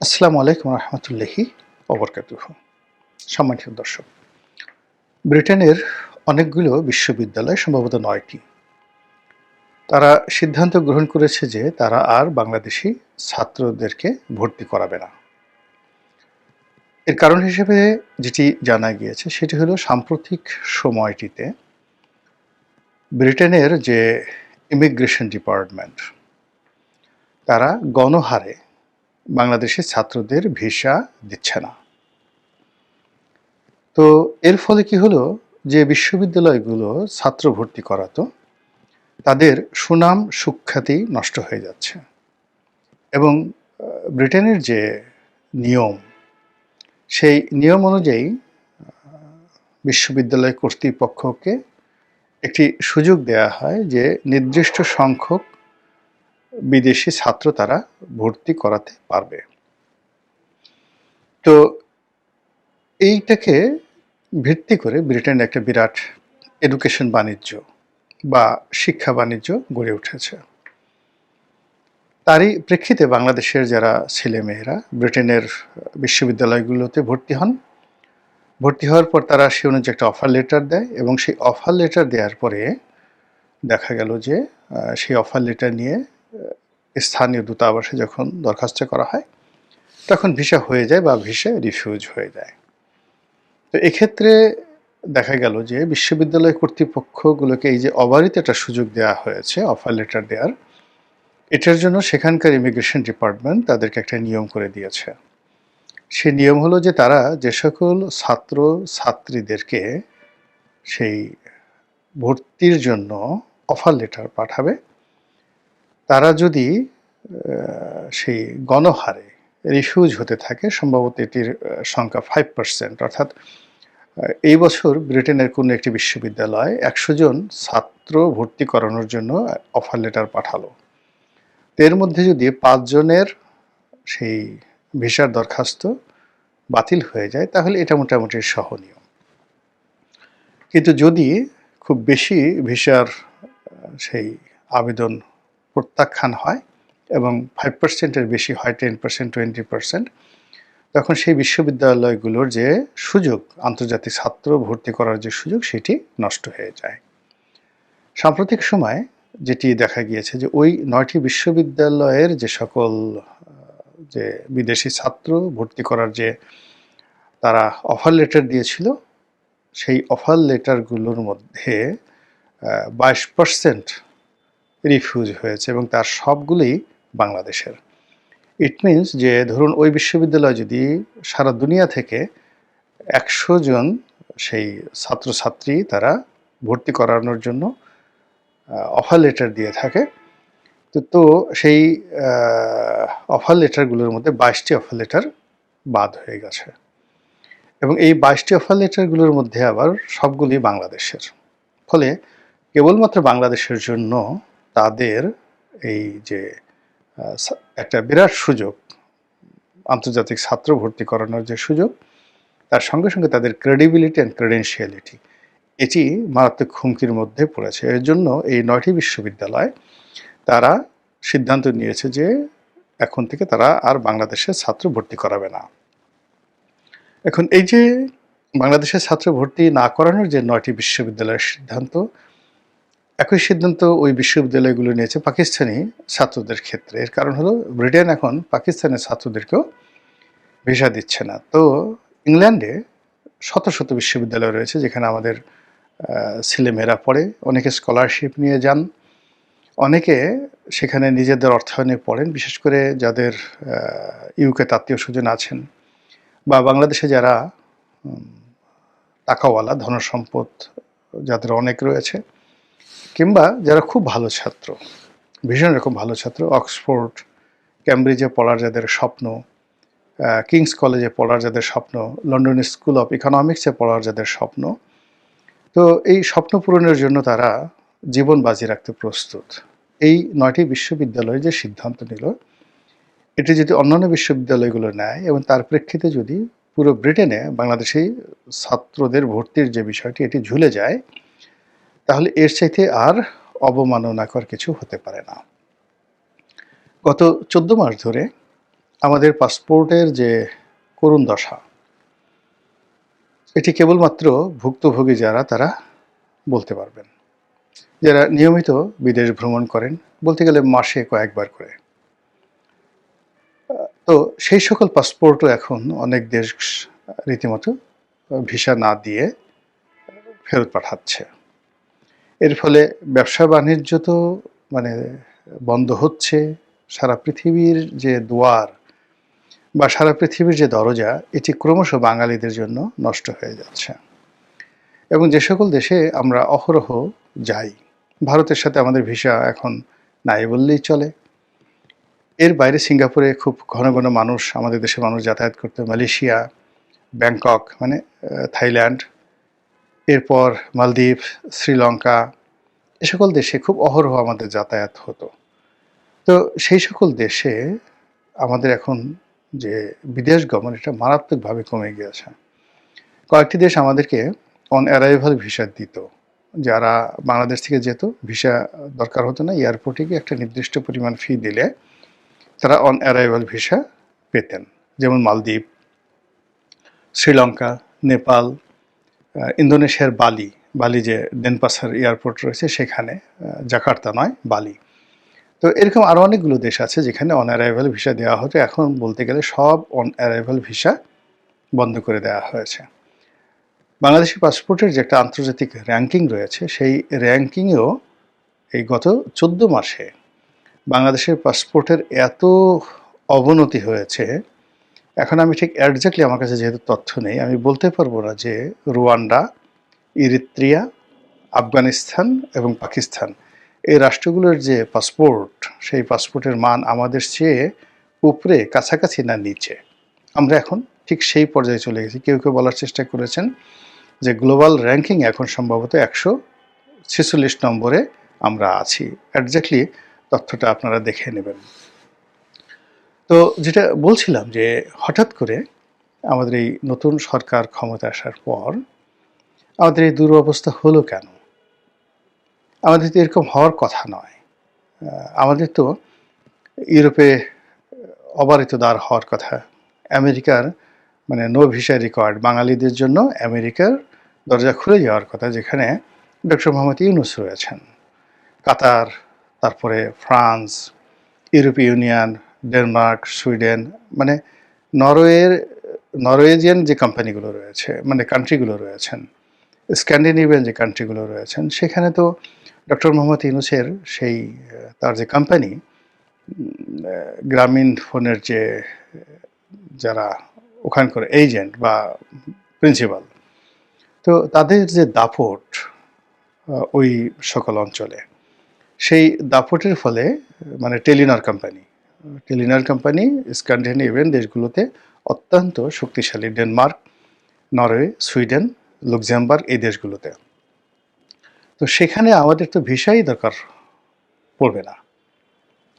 আসসালামু আলাইকুম রহমতুল্লাহি অবরকাতুহ সম্মানিত দর্শক, ব্রিটেনের অনেকগুলো বিশ্ববিদ্যালয়, সম্ভবত নয়টি, তারা সিদ্ধান্ত গ্রহণ করেছে যে তারা আর বাংলাদেশি ছাত্রদেরকে ভর্তি করাবে না। এর কারণ হিসেবে যেটি জানা গিয়েছে, সেটি হলো সাম্প্রতিক সময়টিতে ব্রিটেনের যে ইমিগ্রেশন ডিপার্টমেন্ট, তারা গণহারে বাংলাদেশের ছাত্রদের ভিসা দিচ্ছে না। তো এর ফলে কি হলো? যে বিশ্ববিদ্যালয়গুলো ছাত্র ভর্তি করাতো, তাদের সুনাম সুখ্যাতি নষ্ট হয়ে যাচ্ছে। এবং ব্রিটেনের যে নিয়ম, সেই নিয়ম অনুযায়ী বিশ্ববিদ্যালয় কর্তৃপক্ষকে একটি সুযোগ দেয়া হয় যে নির্দিষ্ট সংখ্যক বিদেশি ছাত্র তারা ভর্তি করাতে পারবে। তো এইটাকে ভিত্তি করে ব্রিটেন একটা বিরাট এডুকেশন বাণিজ্য বা শিক্ষা বাণিজ্য গড়ে উঠেছে। তারই প্রেক্ষিতে বাংলাদেশের যারা ছেলেমেয়েরা ব্রিটেনের বিশ্ববিদ্যালয়গুলোতে ভর্তি হন, ভর্তি হওয়ার পর তারা সে অনুযায়ী একটা অফার লেটার দেয় এবং সেই অফার লেটার দেওয়ার পরে দেখা গেল যে সেই অফার লেটার নিয়ে স্থানীয় দূতাবাসে যখন দরখাস্ত করা হয়, তখন ভিসা হয়ে যায় বা ভিসা রিফিউজ হয়ে যায়। তো এক্ষেত্রে দেখা গেল যে বিশ্ববিদ্যালয় কর্তৃপক্ষগুলোকে এই যে অবারিত একটা সুযোগ দেওয়া হয়েছে অফার লেটার দেওয়ার এটার জন্য সেখানকার ইমিগ্রেশন ডিপার্টমেন্ট তাদেরকে একটা নিয়ম করে দিয়েছে। সে নিয়ম হলো যে তারা যে সকল ছাত্র ছাত্রীদেরকে সেই ভর্তির জন্য অফার লেটার পাঠাবে। তারা যদি সেই গণহারে রিফিউজ হতে থাকে, সম্ভবত এটির সংখ্যা ফাইভ পার্সেন্ট অর্থাৎ এই বছর ব্রিটেনের কোনো একটি বিশ্ববিদ্যালয় একশো জন ছাত্র ভর্তি করানোর জন্য অফার লেটার পাঠালো। এর মধ্যে যদি পাঁচজনের সেই ভিসার দরখাস্ত বাতিল হয়ে যায়, তাহলে এটা মোটামুটি সহনীয়। কিন্তু যদি খুব বেশি ভিসার সেই আবেদন প্রত্যাখ্যান হয় এবং ফাইভ পার্সেন্টের বেশি হয় টেন পার্সেন্ট টোয়েন্টি পার্সেন্ট তখন সেই বিশ্ববিদ্যালয়গুলোর যে সুযোগ, আন্তর্জাতিক ছাত্র ভর্তি করার যে সুযোগ, সেটি নষ্ট হয়ে যায়। সাম্প্রতিক সময়ে যেটি দেখা গিয়েছে যে ওই নয়টি বিশ্ববিদ্যালয়ের যে সকল যে বিদেশি ছাত্র ভর্তি করার যে তারা অফার লেটার দিয়েছিল, সেই অফার লেটারগুলোর মধ্যে বাইশ পার্সেন্ট রিফিউজ হয়েছে এবং তার সবগুলোই বাংলাদেশের। ইট মিনস যে ধরুন ওই বিশ্ববিদ্যালয় যদি সারা দুনিয়া থেকে একশো জন সেই ছাত্রছাত্রী তারা ভর্তি করানোর জন্য অফার লেটার দিয়ে থাকে, তো তো সেই অফার লেটারগুলোর মধ্যে বাইশটি অফার লেটার বাদ হয়ে গেছে। এবং এই বাইশটি অফার লেটারগুলোর মধ্যে আবার সবগুলি বাংলাদেশের। ফলে কেবলমাত্র বাংলাদেশের জন্য তাদের এই যে একটা বিরাট সুযোগ, আন্তর্জাতিক ছাত্র ভর্তি করানোর যে সুযোগ, তার সঙ্গে সঙ্গে তাদের ক্রেডিবিলিটি অ্যান্ড ক্রেডেন্সিয়ালিটি এটি মারাত্মক হুমকির মধ্যে পড়েছে। এর জন্য এই নয়টি বিশ্ববিদ্যালয় তারা সিদ্ধান্ত নিয়েছে যে, এখন থেকে তারা আর বাংলাদেশের ছাত্র ভর্তি করাবে না। এখন এই যে, বাংলাদেশের ছাত্র ভর্তি না করানোর যে নয়টি বিশ্ববিদ্যালয়ের সিদ্ধান্ত একই সিদ্ধান্ত ওই বিশ্ববিদ্যালয়গুলো নিয়েছে পাকিস্তানি ছাত্রদের ক্ষেত্রে। এর কারণ হলো, ব্রিটেন এখন পাকিস্তানের ছাত্রদেরকেও ভিসা দিচ্ছে না। তো ইংল্যান্ডে শত শত বিশ্ববিদ্যালয় রয়েছে যেখানে আমাদের ছেলেমেয়েরা পড়ে, অনেকে স্কলারশিপ নিয়ে যান, অনেকে সেখানে নিজেদের অর্থায়নে পড়েন, বিশেষ করে যাদের ইউকে আত্মীয় স্বজন আছেন বা বাংলাদেশে যারা টাকাওয়ালা, ধনসম্পদ যাদের অনেক রয়েছে কিংবা যারা খুব ভালো ছাত্র ভীষণ রকম ভালো ছাত্র, অক্সফোর্ড ক্যামব্রিজে পড়ার যাদের স্বপ্ন কিংস কলেজে পড়ার যাদের স্বপ্ন লন্ডন স্কুল অফ ইকোনমিক্সে পড়ার যাদের স্বপ্ন, তো এই স্বপ্ন পূরণের জন্য তারা জীবন বাজি রাখতে প্রস্তুত। এই নয়টি বিশ্ববিদ্যালয় যে সিদ্ধান্ত নিল, এটি যদি অন্যান্য বিশ্ববিদ্যালয়গুলো নেয় এবং তার প্রেক্ষিতে যদি পুরো ব্রিটেনে বাংলাদেশি ছাত্রদের ভর্তির যে বিষয়টি, এটি ঝুলে যায় তাহলে এর চাইতে আর অবমাননাকর কিছু হতে পারে না। গত চোদ্দ মাস ধরে আমাদের পাসপোর্টের যে করুণ দশা, এটি কেবলমাত্র ভুক্তভোগী যারা, তারা বলতে পারবেন। যারা নিয়মিত বিদেশ ভ্রমণ করেন, বলতে গেলে মাসে কয়েকবার করে। তো সেই সকল পাসপোর্টও এখন অনেক দেশ রীতিমতো ভিসা না দিয়ে ফেরত পাঠাচ্ছে। এর ফলে ব্যবসা বাণিজ্য তো মানে বন্ধ হচ্ছে। সারা পৃথিবীর যে দুয়ার বা সারা পৃথিবীর যে দরজা, এটি ক্রমশ বাঙালিদের জন্য নষ্ট হয়ে যাচ্ছে। এবং যে সকল দেশে আমরা অহরহ যাই, ভারতের সাথে আমাদের ভিসা এখন নাই বললেই চলে। এর বাইরে সিঙ্গাপুরে খুব ঘন ঘন মানুষ, আমাদের দেশের মানুষ যাতায়াত করতো, মালয়েশিয়া, ব্যাংকক মানে থাইল্যান্ড এরপর মালদ্বীপ, শ্রীলঙ্কা, এ সকল দেশে খুব অহরহ আমাদের যাতায়াত হতো। তো সেই সকল দেশে আমাদের এখন যে বিদেশ গমন, এটা মারাত্মকভাবে কমে গিয়েছে। কয়েকটি দেশ আমাদেরকে অন অ্যারাইভাল ভিসা দিত। যারা বাংলাদেশ থেকে যেত ভিসা দরকার হতো না এয়ারপোর্টে গিয়ে একটা নির্দিষ্ট পরিমাণ ফি দিলে তারা অন অ্যারাইভাল ভিসা পেতেন। যেমন মালদ্বীপ, শ্রীলঙ্কা, নেপাল ইন্দোনেশিয়ার বালি বালি যে ডেনপাসার এয়ারপোর্ট রয়েছে সেখানে জাকার্তা নয়, বালি। তো এরকম আরও অনেকগুলো দেশ আছে যেখানে অন অ্যারাইভাল ভিসা দেওয়া হতো। এখন বলতে গেলে সব অন অ্যারাইভাল ভিসা বন্ধ করে দেওয়া হয়েছে। বাংলাদেশি পাসপোর্টের যে একটা আন্তর্জাতিক র্যাঙ্কিং রয়েছে, সেই র্যাঙ্কিংয়েও এই গত চোদ্দ মাসে বাংলাদেশের পাসপোর্টের এত অবনতি হয়েছে এখন আমি ঠিক অ্যাডজাক্টলি আমার কাছে যেহেতু তথ্য নেই, আমি বলতে পারব না যে রুয়ান্ডা, ইরিত্রিয়া, আফগানিস্তান এবং পাকিস্তান এই রাষ্ট্রগুলোর যে পাসপোর্ট, সেই পাসপোর্টের মান আমাদের চেয়ে উপরে, কাছাকাছি না নিচে। আমরা এখন ঠিক সেই পর্যায়ে চলে গেছি। কেউ কেউ বলার চেষ্টা করেছেন যে গ্লোবাল র্যাঙ্কিং এখন সম্ভবত একশো ছেচল্লিশ নম্বরে আমরা আছি। অ্যাডজাক্টলি তথ্যটা আপনারা দেখে নেবেন। তো যেটা বলছিলাম যে হঠাৎ করে আমাদের এই নতুন সরকার ক্ষমতা আসার পর আমাদের এই দুরবস্থা হলো কেন? আমাদের তো এরকম হওয়ার কথা নয়। আমাদের তো ইউরোপে অবারিত দ্বার হওয়ার কথা। আমেরিকার মানে নো ভিসা রেকর্ড, বাঙালিদের জন্য আমেরিকার দরজা খুলে যাওয়ার কথা যেখানে ডক্টর মোহাম্মদ ইউনুস রয়েছেন। কাতার, তারপরে ফ্রান্স, ইউরোপীয় ইউনিয়ন ডেনমার্ক, সুইডেন মানে নরওয়ের, নরওয়েজিয়ান যে কোম্পানিগুলো রয়েছে মানে কান্ট্রিগুলো রয়েছেন স্ক্যান্ডিনেভিয়ান যে কান্ট্রিগুলো রয়েছেন, সেখানে তো ডক্টর মোহাম্মদ ইউনুসের সেই তার যে কোম্পানি গ্রামীণ ফোনের যে, যারা ওখানকার এজেন্ট বা প্রিন্সিপাল তো তাদের যে দাপট ওই সকল অঞ্চলে, সেই দাপটের ফলে মানে Telenor company Telenor company, Scandinavian দেশগুলোতে অত্যন্ত শক্তিশালী ডেনমার্ক, নরওয়ে, সুইডেন, লুক্সেমবার্গ এই দেশগুলোতে। তো সেখানে আমাদের তো ভিসাই দরকার পড়বে না।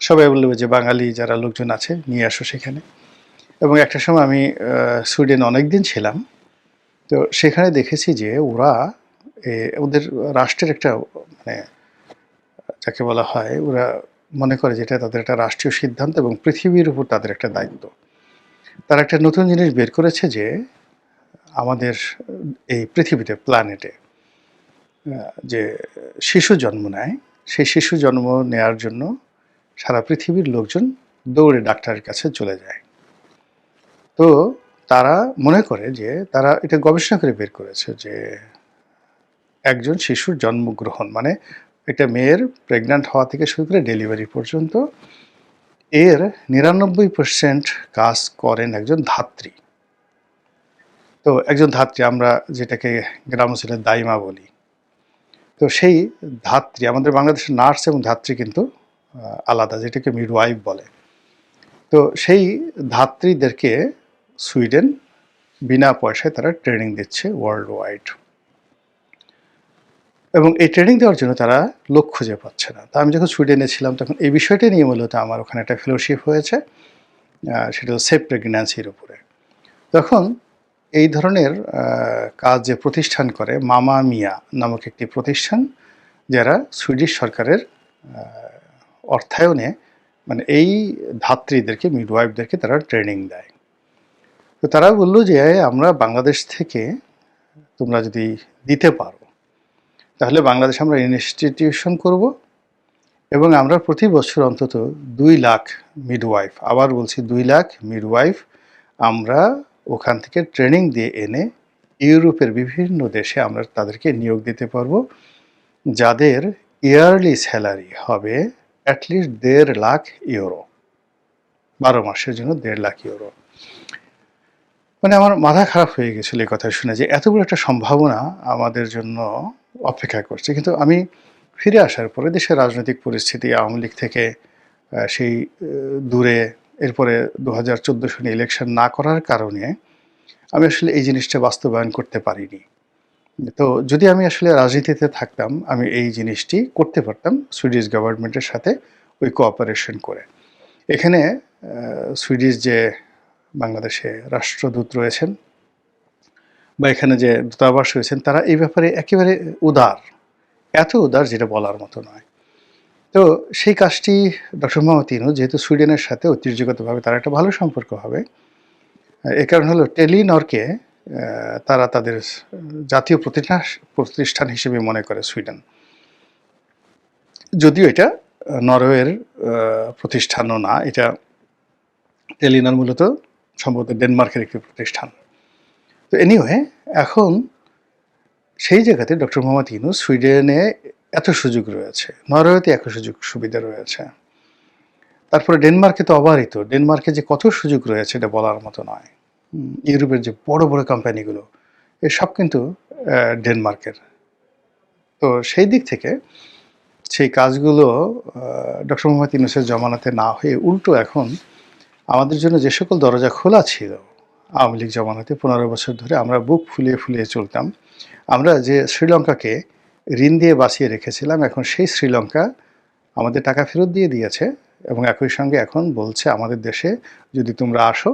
সবাই বলবে যে বাঙালি যারা লোকজন আছে, নিয়ে আসো সেখানে। এবং একটা সময় আমি সুইডেন অনেক দিন ছিলাম। তো সেখানে দেখেছি যে ওরা ওদের রাষ্ট্রের একটা মানে যাকে বলা হয়, ওরা মনে করে যেটা তাদের একটা রাষ্ট্রীয় সিদ্ধান্ত এবং পৃথিবীর উপর তাদের একটা দায়িত্ব। তারা একটা নতুন জিনিস বের করেছে যে আমাদের এই পৃথিবীতে প্ল্যানেটে যে শিশু জন্ম নেয়, সেই শিশু জন্ম নেয়ার জন্য সারা পৃথিবীর লোকজন দৌড়ে ডাক্তারের কাছে চলে যায়। তো তারা মনে করে যে তারা এটা গবেষণা করে বের করেছে যে একজন শিশুর জন্মগ্রহণ মানে একটা মেয়ের প্রেগন্যান্ট হওয়া থেকে শুরু করে ডেলিভারি পর্যন্ত, এর নিরানব্বই পার্সেন্ট কাজ করেন একজন ধাত্রী। তো একজন ধাত্রী আমরা যেটাকে গ্রাম অঞ্চলের দাইমা বলি। তো সেই ধাত্রী, আমাদের বাংলাদেশের নার্স এবং ধাত্রী কিন্তু আলাদা, যেটাকে মিডওয়াইফ বলে। তো সেই ধাত্রীদেরকে সুইডেন বিনা পয়সায় তারা ট্রেনিং দিচ্ছে ওয়ার্ল্ড ওয়াইড এবং এই ট্রেনিং দেওয়ার জন্য তারা লোক খুঁজে পাচ্ছে না। তা আমি যখন সুইডেনে ছিলাম, তখন এই বিষয়টা নিয়ে মূলত আমার ওখানে একটা ফেলোশিপ হয়েছে সেটা হলো সেফ প্রেগন্যান্সির উপরে। তখন এই ধরনের কাজ যে প্রতিষ্ঠান করে, মামা মিয়া নামক একটি প্রতিষ্ঠান, যারা সুইডিশ সরকারের অর্থায়নে মানে এই ধাত্রীদেরকে মিডওয়াইফদেরকে তারা ট্রেনিং দেয়। তো তারা বলল যে আমরা বাংলাদেশ থেকে তোমরা যদি দিতে পারো তাহলে বাংলাদেশে আমরা ইনস্টিটিউশন করব এবং আমরা প্রতি বছর অন্তত দুই লাখ মিডওয়াইফ আবার বলছি দুই লাখ মিডওয়াইফ আমরা ওখান থেকে ট্রেনিং দিয়ে এনে ইউরোপের বিভিন্ন দেশে আমরা তাদেরকে নিয়োগ দিতে পারব, যাদের ইয়ারলি স্যালারি হবে অ্যাটলিস্ট দেড় লাখ ইউরো বারো মাসের জন্য দেড় লাখ ইউরো মানে আমার মাথা খারাপ হয়ে গেছিল এই কথা শুনে যে এত বড় একটা সম্ভাবনা আমাদের জন্য অপেক্ষা করছি। কিন্তু আমি ফিরে আসার পরে দেশের রাজনৈতিক পরিস্থিতি আওয়ামী লীগ থেকে সেই দূরে, এরপরে দু হাজার চোদ্দ সনে ইলেকশন না করার কারণে আমি আসলে এই জিনিসটা বাস্তবায়ন করতে পারিনি। তো যদি আমি আসলে রাজনীতিতে থাকতাম, আমি এই জিনিসটি করতে পারতাম সুইডিশ গভর্নমেন্টের সাথে ওই কোঅপারেশন করে। এখানে সুইডিশ যে বাংলাদেশে রাষ্ট্রদূত রয়েছেন বা এখানে যে দূতাবাস রয়েছেন, তারা এই ব্যাপারে একেবারে উদার। এত উদার যেটা বলার মতো নয়। তো সেই কাজটি ডক্টর মোহাম্মদ ইনু যেহেতু সুইডেনের সাথে ঐতিহ্যগতভাবে তার একটা ভালো সম্পর্ক হবে, এ কারণ হলো টেলিনরকে তারা তাদের জাতীয় প্রতিষ্ঠান প্রতিষ্ঠান হিসেবে মনে করে সুইডেন। যদিও এটা নরওয়ের প্রতিষ্ঠানও না, এটা টেলিনর মূলত সম্ভবত ডেনমার্কের একটি প্রতিষ্ঠান। তো এনিওয়ে এখন সেই জায়গাতে ডক্টর মোহাম্মদ ইনু সুইডেনে এত সুযোগ রয়েছে, নরওয়েতে এত সুযোগ সুবিধা রয়েছে। তারপরে ডেনমার্কে তো অবারিত, ডেনমার্কে যে কত সুযোগ রয়েছে এটা বলার মতো নয়। ইউরোপের যে বড় বড় কোম্পানিগুলো এসব কিন্তু ডেনমার্কের। তো সেই দিক থেকে সেই কাজগুলো ডক্টর মোহাম্মদ ইউনুসের জমানাতে না হয়ে উল্টো এখন আমাদের জন্য যে সকল দরজা খোলা ছিল আওয়ামী লীগ জমানাতে পনেরো বছর ধরে আমরা বুক ফুলিয়ে ফুলিয়ে চলতাম। আমরা যে শ্রীলঙ্কাকে ঋণ দিয়ে বাঁচিয়ে রেখেছিলাম, এখন সেই শ্রীলঙ্কা আমাদের টাকা ফেরত দিয়ে দিয়েছে এবং একই সঙ্গে এখন বলছে আমাদের দেশে, যদি তোমরা আসো,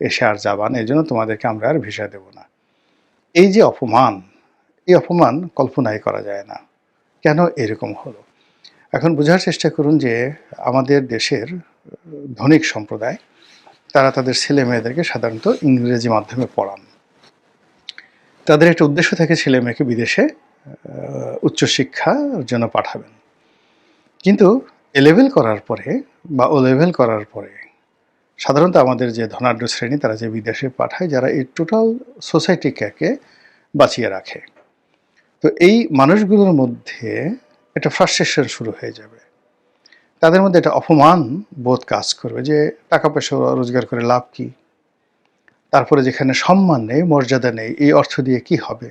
এসে আর যাবা না এই জন্য তোমাদেরকে আমরা আর ভিসা দেব না। এই যে অপমান, এই অপমান কল্পনাই করা যায় না। কেন এরকম হলো? এখন বোঝার চেষ্টা করুন যে আমাদের দেশের ধনিক সম্প্রদায় তারা তাদের ছেলে মেয়েদেরকে সাধারণত ইংরেজি মাধ্যমে পড়ান। তাদের একটা উদ্দেশ্য থাকে ছেলে মেয়েকে বিদেশে উচ্চশিক্ষার জন্য পাঠাবেন। কিন্তু এ লেভেল করার পরে বা ও লেভেল করার পরে সাধারণত আমাদের যে ধনাঢ্য শ্রেণি তারা যে বিদেশে পাঠায় যারা এই টোটাল সোসাইটিকে বাঁচিয়ে রাখে। তো এই মানুষগুলোর মধ্যে একটা ফ্রাস্ট্রেশন শুরু হয়ে যাবে। তাদের মধ্যে একটা অপমান বোধ কাজ করবে যে টাকা পয়সা রোজগার করে লাভ কি? তারপরে যেখানে সম্মান নেই, মর্যাদা নেই, এই অর্থ দিয়ে কি হবে?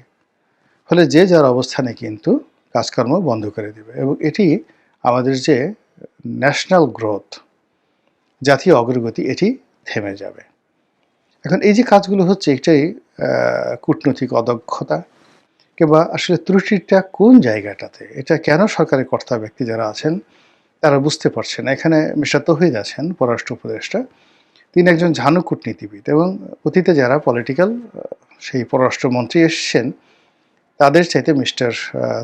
ফলে যে যার অবস্থানে কিন্তু কাজকর্ম বন্ধ করে দেবে। এবং এটি আমাদের যে ন্যাশনাল গ্রোথ, জাতীয় অগ্রগতি, এটি থেমে যাবে। এখন এই যে কাজগুলো হচ্ছে, এটাই কূটনৈতিক অদক্ষতা কিংবা আসলে ত্রুটিটা কোন জায়গাটাতে? এটা কেন সরকারের কর্তা ব্যক্তি যারা আছেন তারা বুঝতে পারছেন এখানে মিস্টার তহিদ আছেন পররাষ্ট্র উপদেষ্টা। তিনি একজন ঝানু কূটনীতিবিদ এবং অতীতে যারা পলিটিক্যাল সেই পররাষ্ট্রমন্ত্রী এসছেন, তাদের চাইতে মিস্টার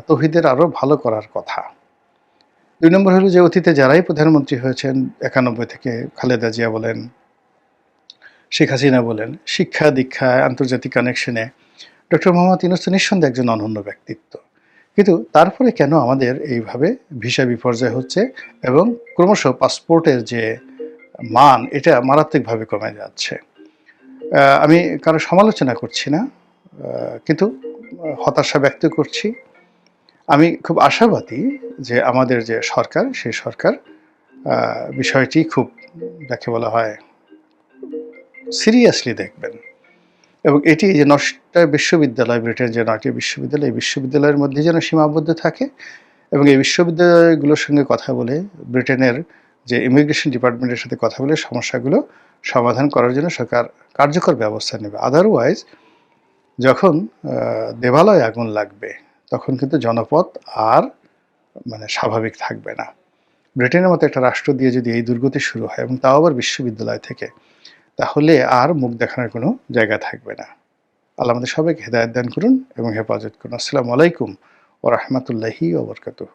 তহিদের আরও ভালো করার কথা। দুই নম্বর হলো যে অতীতে যারাই প্রধানমন্ত্রী হয়েছেন, একানব্বই থেকে খালেদা জিয়া বলেন, শেখ হাসিনা বলেন, শিক্ষা দীক্ষায়, আন্তর্জাতিক কানেকশনে ডক্টর মোহাম্মদ ইউনুস তো নিঃসন্দেহে একজন অনন্য ব্যক্তিত্ব। কিন্তু তারপরে কেন আমাদের এইভাবে ভিসা বিপর্যয় হচ্ছে এবং ক্রমশ পাসপোর্টের যে মান, এটা মারাত্মকভাবে কমে যাচ্ছে? আমি কারও সমালোচনা করছি না কিন্তু হতাশা ব্যক্ত করছি। আমি খুব আশাবাদী যে আমাদের যে সরকার, সেই সরকার বিষয়টি খুব, যাকে বলা হয় সিরিয়াসলি দেখবেন। এবং এটি যে নটা বিশ্ববিদ্যালয়, ব্রিটেন যে নয়টি বিশ্ববিদ্যালয়, এই বিশ্ববিদ্যালয়ের মধ্যে যেন সীমাবদ্ধ থাকে এবং এই বিশ্ববিদ্যালয়গুলোর সঙ্গে কথা বলে, ব্রিটেনের যে ইমিগ্রেশন ডিপার্টমেন্টের সাথে কথা বলে সমস্যাগুলো সমাধান করার জন্য সরকার কার্যকর ব্যবস্থা নেবে। আদারওয়াইজ যখন দেবালয়ে আগুন লাগবে, তখন কিন্তু জনপদ আর মানে স্বাভাবিক থাকবে না। ব্রিটেনের মতো একটা রাষ্ট্র দিয়ে যদি এই দুর্গতি শুরু হয় এবং তাও আবার বিশ্ববিদ্যালয় থেকে তাহলে আর মুখ দেখানোর কোনো জায়গা থাকবে না। আল্লাহ আমাদের সবাইকে হেদায়ত দান করুন এবং হেফাজত করুন। আসসালামু আলাইকুম ও রহমতুল্লাহি ওবরকাতুহ